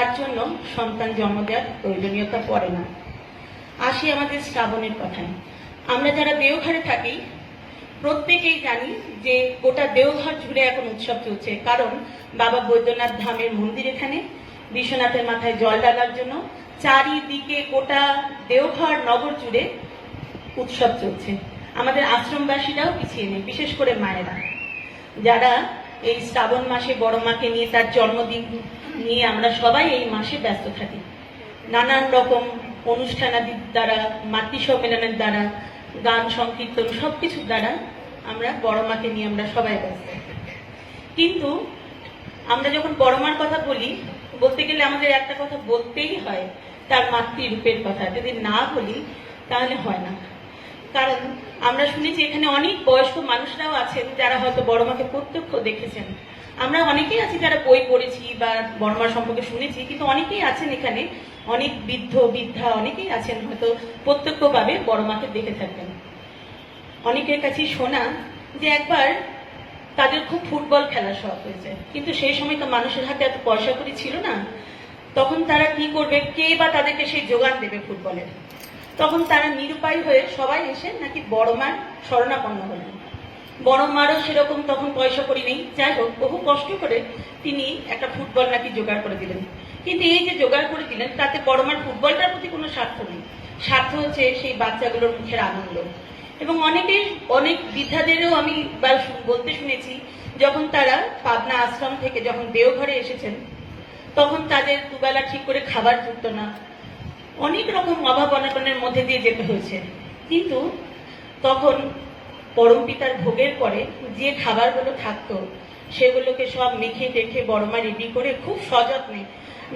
জন্য সন্তান জন্ম দেওয়ার প্রয়োজনীয়তা পড়ে না। আসি আমাদের শ্রাবণের কথায়। আমরা যারা দেওঘরে থাকি, প্রত্যেকেই জানি যে গোটা দেওঘর জুড়ে এখন উৎসব চলছে। কারণ বাবা বৈদ্যনাথ ধামের মন্দির এখানে, বিশ্বনাথের মাথায় জল ডালার জন্য চারিদিকে গোটা দেওঘর নগর জুড়ে উৎসব চলছে। আমাদের আশ্রমবাসীরাও পিছিয়ে নেই, বিশেষ করে মায়েরা। যারা এই শ্রাবণ মাসে বড় মাকে নিয়ে, তার জন্মদিন নিয়ে আমরা সবাই এই মাসে ব্যস্ত থাকি। নানান রকম অনুষ্ঠানাদির দ্বারা মাতৃ সম্মেলনের দ্বারা, গান, সংকীর্তন সব কিছুর দ্বারা আমরা বড় মাকে নিয়ে আমরা সবাই ব্যস্ত কিন্তু আমরা যখন বড় মার কথা বলি, বলতে গেলে আমাদের একটা কথা বলতেই হয়, তার মাতৃরূপের কথা। যদি না বলি, তাহলে হয় না। কারণ আমরা শুনেছি এখানে অনেক বয়স্ক মানুষরাও আছেন, যারা হয়তো বড় মাকে প্রত্যক্ষ দেখেছেন। আমরা অনেকেই আছি যারা বই পড়েছি বা বড় মার সম্পর্কে শুনেছি, কিন্তু অনেকেই আছেন এখানে। অনেক বৃদ্ধ, বৃদ্ধা অনেকেই আছেন হয়তো প্রত্যক্ষভাবে বড় মাকে দেখে থাকবেন। অনেকের কাছেই শোনা যে একবার তাদের খুব ফুটবল খেলার শখ হয়েছে, কিন্তু সেই সময় তো মানুষের হাতে এত পয়সা করি ছিল না। তখন তারা কি করবে, কে বা তাদেরকে সেই যোগান দেবে ফুটবলের? তখন তারা নিরুপায় হয়ে সবাই এসে নাকি বড় মার শরণাপন্ন হলেন। বড় মারও সেরকম তখন পয়সা করি নেই। যাই হোক, বহু কষ্ট করে তিনি একটা ফুটবল নাকি জোগাড় করে দিলেন। কিন্তু এই যে জোগাড় করে দিলেন, তাতে বড় মার ফুটবলটার প্রতি কোনো স্বার্থ নেই। স্বার্থ হচ্ছে সেই বাচ্চাগুলোর মুখের আনন্দ। এবং অনেকের অনেক বৃদ্ধাদেরও আমি বলতে শুনেছি, যখন তারা পাবনা আশ্রম থেকে যখন দেওঘরে এসেছেন, তখন তাদের দুবেলা ঠিক করে খাবার জুটতো না। অনেক রকম অভাব অনটনের মধ্যে দিয়ে যেতে হয়েছে। কিন্তু তখন পরম পিতার ভোগের পরে যে খাবারগুলো থাকতো, সেগুলোকে সব মেখে টেখে বড়মা রেডি করে খুব সযত্নে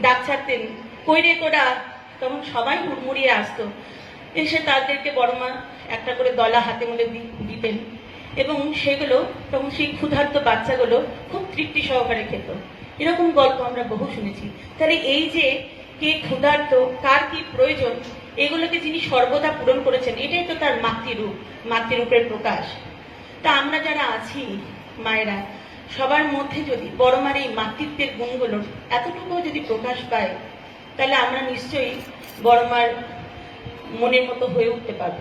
ডাক ছাড়তেন কই রে তোরা? তখন সবাই হুড়মুড়িয়ে আসতো। এসে তাদেরকে বড়মা একটা করে দলা হাতে মধ্যে দিতেন এবং সেগুলো তখন সেই ক্ষুধার্ত বাচ্চাগুলো খুব তৃপ্তি সহকারে খেত। এরকম গল্প আমরা বহু শুনেছি। তাহলে এই যে কে ক্ষুধার্ত, কার কি প্রয়োজন, এগুলোকে যিনি সর্বদা পূরণ করেছেন, এটাই তো তার মাতৃরূপ, মাতৃরূপের প্রকাশ। তা আমরা যারা আছি, মায়েরা, সবার মধ্যে যদি বড় মার এই মাতৃত্বের গুণগুলোর এতটুকুও যদি প্রকাশ পায়, তাহলে আমরা নিশ্চয়ই বড় মার মনের মতো হয়ে উঠতে পারব।